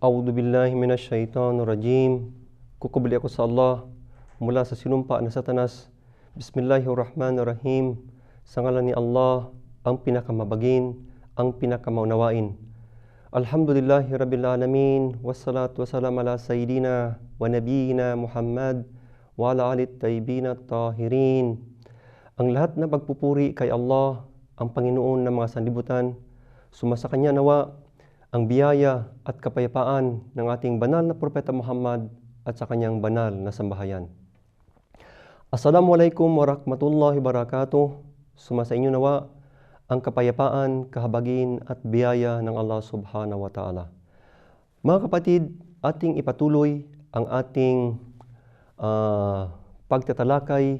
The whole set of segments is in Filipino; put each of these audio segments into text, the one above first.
A'udhu billahi minasyaitanir rajim. Kukubli ako sa Allah mula sa sinumpa na satanas. Bismillahirrahmanirrahim. Sa ngalan ni Allah, ang pinakamabagin, ang pinakamaunawain. Alhamdulillahi Rabbil Alamin. Wassalatu wassalam ala Sayyidina wa Nabiyina Muhammad wa ala alit tayyibin at tahirin. Ang lahat na pagpupuri kay Allah, ang Panginoon ng mga sanlibutan, sumasa Kanya nawa ang biyaya at kapayapaan ng ating banal na Propeta Muhammad at sa kanyang banal na sambahayan. Assalamualaikum warahmatullahi wabarakatuh. Sumasa inyo nawa ang kapayapaan, kahabagin at biyaya ng Allah subhanahu wa ta'ala. Mga kapatid, ating ipatuloy ang ating ah, pagtatalakay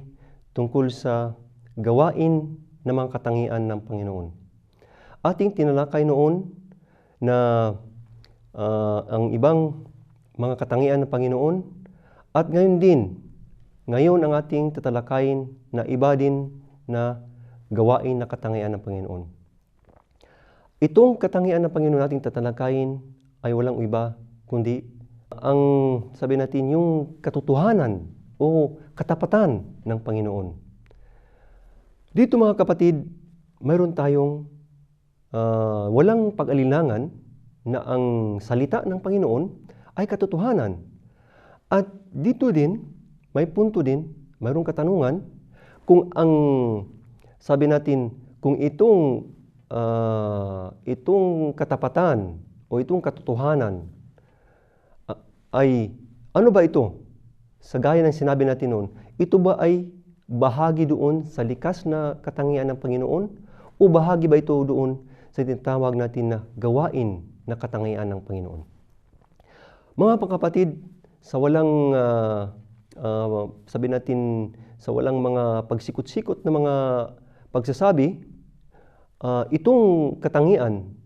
tungkol sa gawain ng mga katangian ng Panginoon. Ating tinalakay noon na ah, ang ibang mga katangian ng Panginoon at ngayon din, ngayon ang ating tatalakayin na iba din na gawain na katangian ng Panginoon. Itong katangian ng Panginoon nating tatalakayin ay walang iba kundi ang sabi natin yung katotohanan o katapatan ng Panginoon. Dito mga kapatid, mayroon tayong ah, walang pag-alilangan na ang salita ng Panginoon ay katotohanan. At dito din, may punto din, mayroong katanungan, kung ang, sabi natin, kung itong, ah, itong katapatan o itong katotohanan ah, ay, ano ba ito? Sa gaya ng sinabi natin noon, ito ba ay bahagi doon sa likas na katangian ng Panginoon o bahagi ba ito doon sa tinatawag natin na gawain na katangian ng Panginoon? Mga pagkapatid, sa walang ah, ah, sabi natin sa walang mga pagsikot-sikot na mga pagsasabi, ah, itong katangian,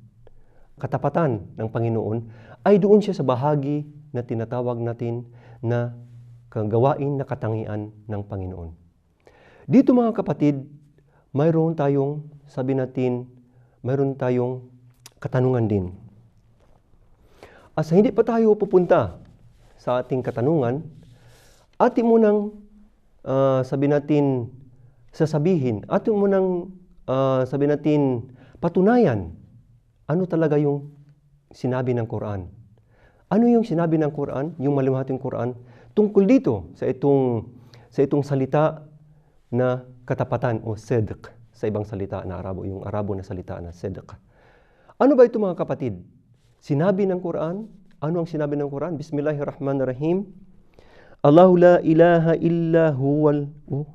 katapatan ng Panginoon ay doon siya sa bahagi na tinatawag natin na kagawain na katangian ng Panginoon. Dito mga kapatid, mayroon tayong, sabi natin, mayroon tayong katanungan din. As hindi pa tayo pupunta sa ating katanungan, atin munang ah, sabi natin sasabihin, atin munang ah, sabi natin patunayan ano talaga yung sinabi ng Quran. Ano yung sinabi ng Quran, yung malumating Quran tungkol dito sa itong sa itong salita na katapatan o sedq sa ibang salita na Arabo, yung Arabo na salita na sedq. Ano ba ito mga kapatid? Sinabi ng Quran, ano ang sinabi ng Quran? Bismillahirrahmanirrahim. Allahu la ilaha illa huwal oh,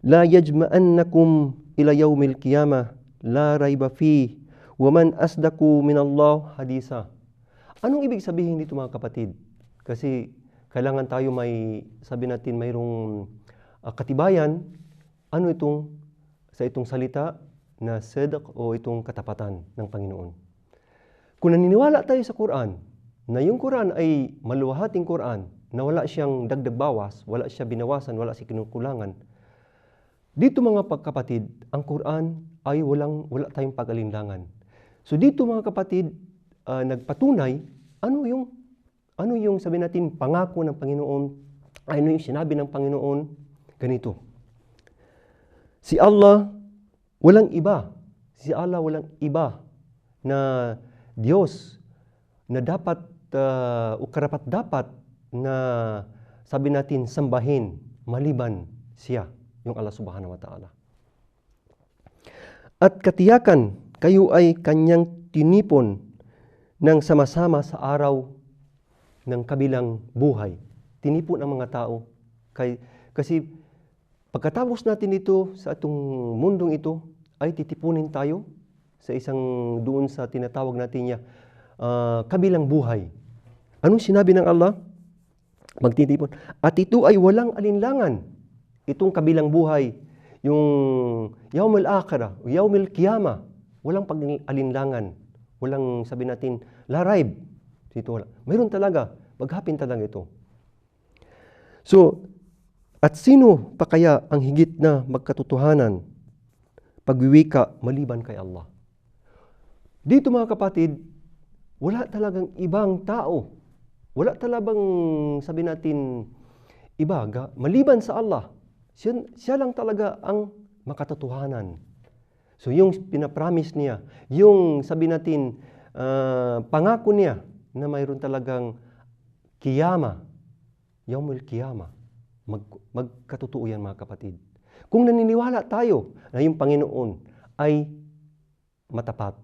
la yajma'annakum ila yawmil qiyamah la rayba fi wa man asdaqu min Allah hadisa. Anong ibig sabihin dito mga kapatid? Kasi kailangan tayo may sabi natin mayroong ah, katibayan ano itong sa itong salita na sedq o itong katapatan ng Panginoon. Kung naniniwala tayo sa Quran, na yung Quran ay maluwahating Quran, na wala siyang dagdag bawas, wala siya binawasan, wala siya kinukulangan, dito mga pagkapatid, ang Quran ay walang, wala tayong pag-alinlangan. So dito mga kapatid, ah, nagpatunay, ano yung, ano yung sabi natin, pangako ng Panginoon, ano yung sinabi ng Panginoon, ganito. Si Allah, walang iba. Si Allah, walang iba na Diyos na dapat uh, karapat dapat na sabi natin sambahin maliban siya, yung Allah subhanahu wa ta'ala. At katiyakan, kayo ay kanyang tinipon ng sama-sama sa araw ng kabilang buhay. Tinipon ang mga tao. Kay, kasi pagkatapos natin ito sa itong mundong ito, ay titipunin tayo sa isang doon sa tinatawag natin niya, ah, kabilang buhay. Anong sinabi ng Allah? Magtitipon. At ito ay walang alinlangan. Itong kabilang buhay, yung yaumil akhirah, yaumil kiyama, walang pag-alinlangan. Walang sabi natin, laraib. Dito wala. Mayroon talaga. Maghapin talaga ito. So, at sino pa kaya ang higit na magkatotohanan pagwiwika maliban kay Allah? Dito mga kapatid, wala talagang ibang tao. Wala talagang sabi natin iba, ga- maliban sa Allah. Siya, siya lang talaga ang makatotohanan. So yung pinapromise niya, yung sabi natin ah, pangako niya na mayroon talagang kiyama, yaumul kiyama, mag, magkatotoo yan mga kapatid. Kung naniniwala tayo na yung Panginoon ay matapat,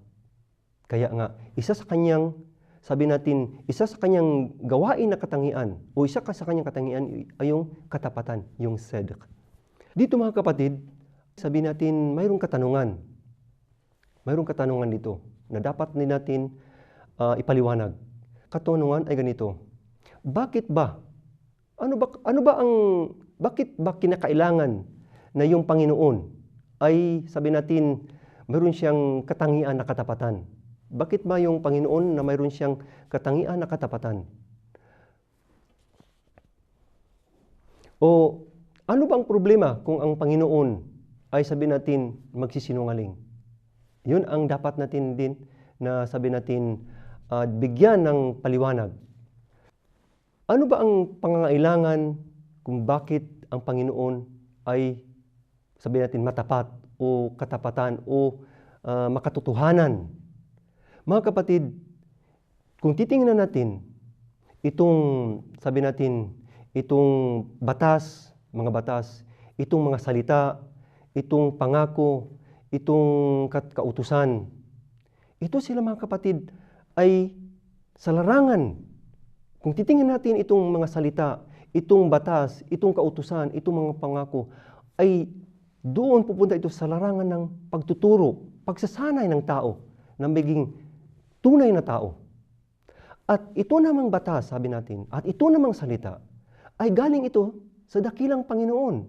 kaya nga, isa sa kanyang, sabi natin, isa sa kanyang gawain na katangian, o isa ka sa kanyang katangian ay yung katapatan, yung sedq. Dito mga kapatid, sabi natin, mayroong katanungan. Mayroong katanungan dito na dapat din natin ah, ipaliwanag. Katanungan ay ganito. Bakit ba? Ano ba ano ba ang bakit ba kinakailangan na yung Panginoon ay sabi natin mayroon siyang katangian na katapatan? Bakit ba yung Panginoon na mayroon siyang katangian na katapatan? O ano bang problema kung ang Panginoon ay sabi natin magsisinungaling? Yun ang dapat natin din na sabi natin ah, bigyan ng paliwanag. Ano ba ang pangangailangan kung bakit ang Panginoon ay sabi natin matapat o katapatan o ah, makatotohanan? Mga kapatid, kung titingnan natin itong sabi natin itong batas, mga batas, itong mga salita, itong pangako, itong kautusan. Ito sila mga kapatid ay sa larangan. Kung titingnan natin itong mga salita, itong batas, itong kautusan, itong mga pangako, ay doon pupunta ito sa larangan ng pagtuturo, pagsasanay ng tao na maging tunay na tao. At ito namang batas, sabi natin, at ito namang salita, ay galing ito sa dakilang Panginoon.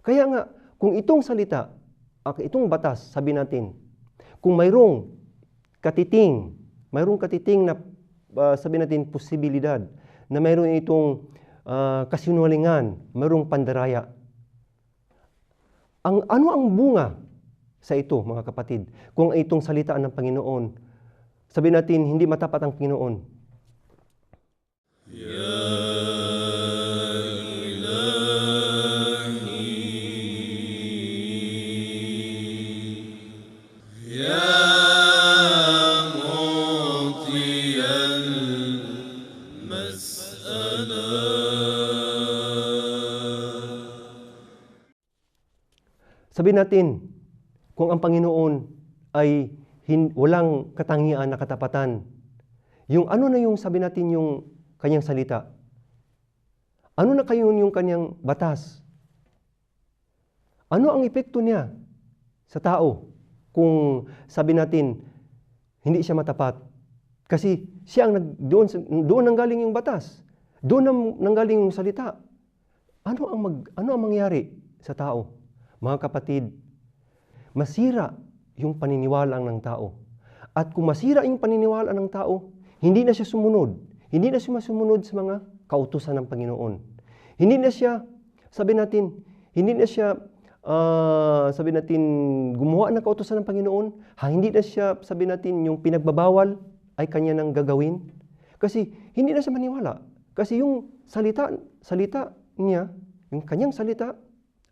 Kaya nga, kung itong salita, at itong batas, sabi natin, kung mayroong katiting, mayroong katiting na ah, sabi natin posibilidad na mayroon itong ah, kasinungalingan, mayroong pandaraya. Ang ano ang bunga sa ito, mga kapatid? Kung itong salita ng Panginoon, sabi natin hindi matapat ang Panginoon. Sabi natin, kung ang Panginoon ay hin- walang katangian na katapatan, yung ano na yung sabi natin yung kanyang salita? Ano na kayo yung kanyang batas? Ano ang epekto niya sa tao kung sabi natin hindi siya matapat? Kasi siya ang nag, doon, doon nanggaling yung batas. Doon nang, nanggaling yung salita. Ano ang mag, ano ang mangyari sa tao? Mga kapatid, masira yung paniniwala ng tao. At kung masira yung paniniwala ng tao, hindi na siya sumunod. Hindi na siya sumunod sa mga kautusan ng Panginoon. Hindi na siya, sabi natin, hindi na siya, ah, sabi natin, gumawa ng kautusan ng Panginoon. Ha, hindi na siya, sabi natin, yung pinagbabawal ay kanya nang gagawin. Kasi hindi na siya maniwala. Kasi yung salita, salita niya, yung kanyang salita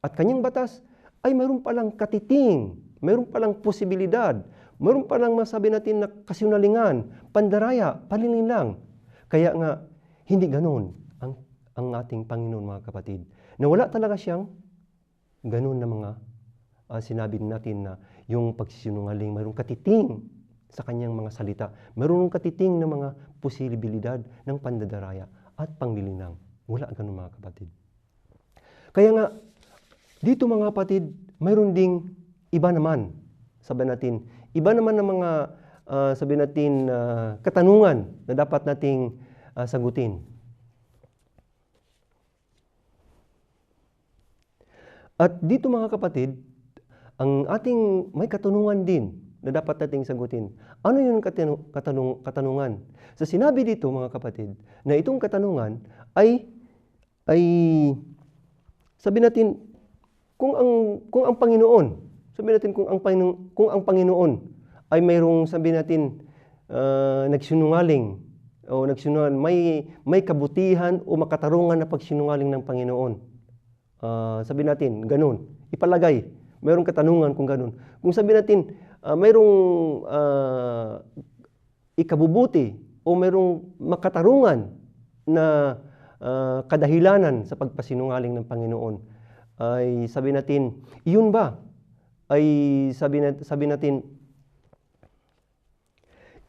at kanyang batas ay mayroon palang katiting, mayroon palang posibilidad, mayroon palang masabi natin na kasinungalingan, pandaraya, palilinlang. Kaya nga, hindi ganon ang, ang ating Panginoon mga kapatid. Na wala talaga siyang ganon na mga ah, sinabi natin na yung pagsisinungaling, mayroong katiting sa kanyang mga salita. Mayroong katiting na mga posibilidad ng pandadaraya at panglilinang. Wala ganun mga kapatid. Kaya nga, dito mga kapatid, mayroon ding iba naman. Sabi natin, iba naman ng mga uh, sabi natin uh, katanungan na dapat nating uh, sagutin. At dito mga kapatid, ang ating may katanungan din na dapat nating sagutin. Ano yung katanung, katanung, katanungan? Sa sinabi dito mga kapatid, na itong katanungan ay ay sabi natin kung ang kung ang Panginoon, sabi natin kung ang kung ang Panginoon ay mayroong sabi natin uh, nagsinungaling o nagsinungaling, may may kabutihan o makatarungan na pagsinungaling ng Panginoon uh, sabi natin, ganun. Ipalagay. Mayroong katanungan kung ganun. Kung sabi natin, uh, mayroong uh, ikabubuti o mayroong makatarungan na uh, kadahilanan sa pagpasinungaling ng Panginoon, ay sabi natin, iyon ba? Ay sabi, nat sabi natin,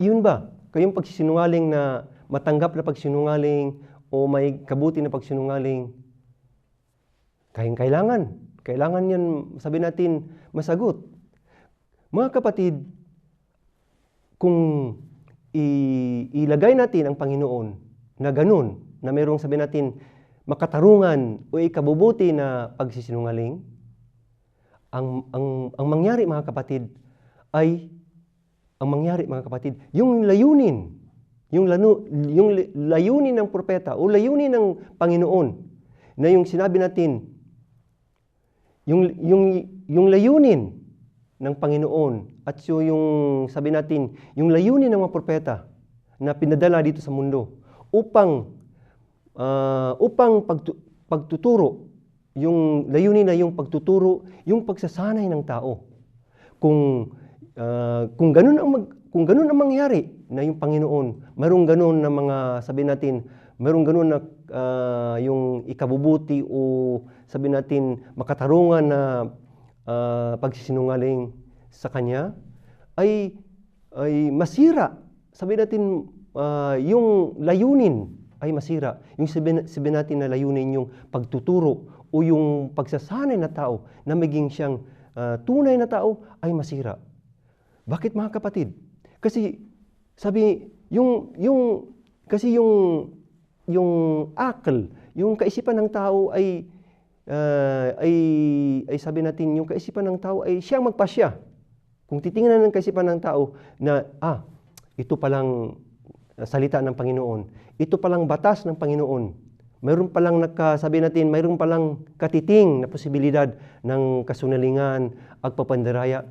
iyon ba? Kayong pagsisinungaling na matanggap na pagsinungaling o may kabuti na pagsinungaling kayang kailangan. Kailangan yan, sabi natin, masagot. Mga kapatid, kung ilagay natin ang Panginoon na ganun, na mayroong sabi natin, makatarungan o ikabubuti na pagsisinungaling, ang, ang, ang mangyari mga kapatid ay, ang mangyari mga kapatid, yung layunin, yung, lanu, yung layunin ng propeta o layunin ng Panginoon na yung sinabi natin yung, yung, yung layunin ng Panginoon at so yung sabi natin, yung layunin ng mga propeta na pinadala dito sa mundo upang uh, upang pagtu- pagtuturo yung layunin na yung pagtuturo, yung pagsasanay ng tao. Kung uh, kung ganun ang mag, kung ganun ang mangyari na yung Panginoon, mayroong ganun na mga sabi natin Merong ganun na uh, yung ikabubuti o sabi natin makatarungan na uh, pagsisinungaling sa Kanya ay, ay masira. Sabi natin uh, yung layunin ay masira. Yung sabi, sabi natin na layunin yung pagtuturo o yung pagsasanay na tao na maging siyang uh, tunay na tao ay masira. Bakit mga kapatid? Kasi sabi yung yung kasi yung yung akal, yung kaisipan ng tao ay uh, ay ay sabi natin yung kaisipan ng tao ay siyang magpasya. Kung titingnan ng kaisipan ng tao na ah, ito palang salita ng Panginoon, ito palang batas ng Panginoon. Mayroon palang nagkasabi natin, mayroon palang katiting na posibilidad ng kasunalingan, agpapandaraya.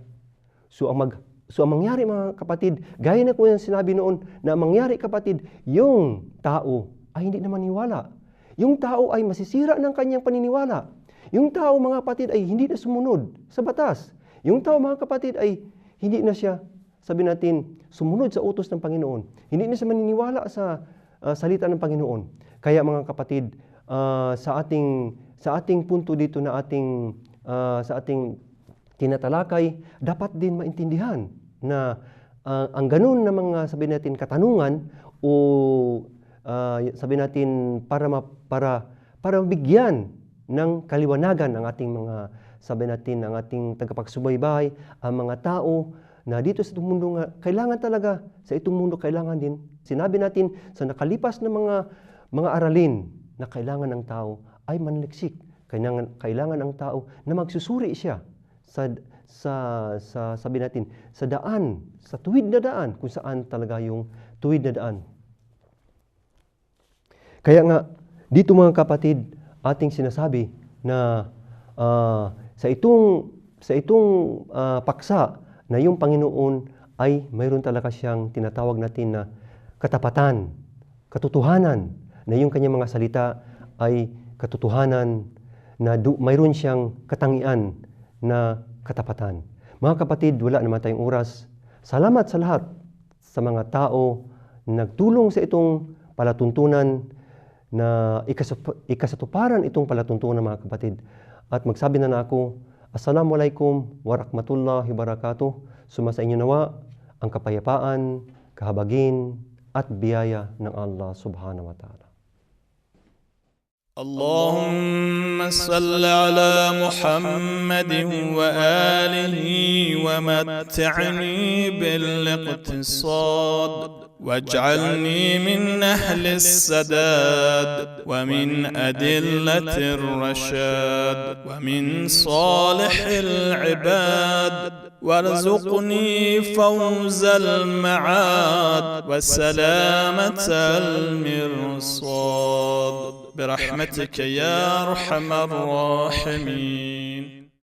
So ang mag So ang mangyari mga kapatid, gaya na ko yung sinabi noon, na mangyari kapatid, yung tao ay hindi na maniwala. Yung tao ay masisira ng kanyang paniniwala. Yung tao, mga kapatid, ay hindi na sumunod sa batas. Yung tao, mga kapatid, ay hindi na siya, sabi natin, sumunod sa utos ng Panginoon. Hindi na siya maniniwala sa uh, salita ng Panginoon. Kaya mga kapatid, uh, sa ating sa ating punto dito na ating uh, sa ating tinatalakay, dapat din maintindihan na uh, ang ganun na mga sabi natin katanungan o uh, sabi natin para ma, para para bigyan ng kaliwanagan ang ating mga sabi natin ang ating tagapagsubaybay, ang mga tao na dito sa itong mundo nga kailangan talaga sa itong mundo kailangan din sinabi natin sa nakalipas na mga mga aralin na kailangan ng tao ay manliksik. Kailangan kailangan ng tao na magsusuri siya sa sa sa sabi natin sa daan sa tuwid na daan kung saan talaga yung tuwid na daan. Kaya nga, dito mga kapatid, ating sinasabi na uh, sa itong sa itong uh, paksa na yung Panginoon ay mayroon talaga siyang tinatawag natin na katapatan, katotohanan, na yung kanyang mga salita ay katotohanan, na du- mayroon siyang katangian na katapatan. Mga kapatid, wala naman tayong oras. Salamat sa lahat sa mga tao na nagtulong sa itong palatuntunan na ikasatuparan itong palatuntunan mga kapatid. At magsabi na na ako, Assalamualaikum warahmatullahi wabarakatuh. Suma sa inyo nawa ang kapayapaan, kahabagin, at biyaya ng Allah subhanahu wa ta'ala. اللهم صل على محمد وآله ومتعني بالاقتصاد واجعلني من أهل السداد ومن أدلة الرشاد ومن صالح العباد. وارزقني فوز المعاد وسلامة المرصاد. برحمتك يا أرحم الراحمين.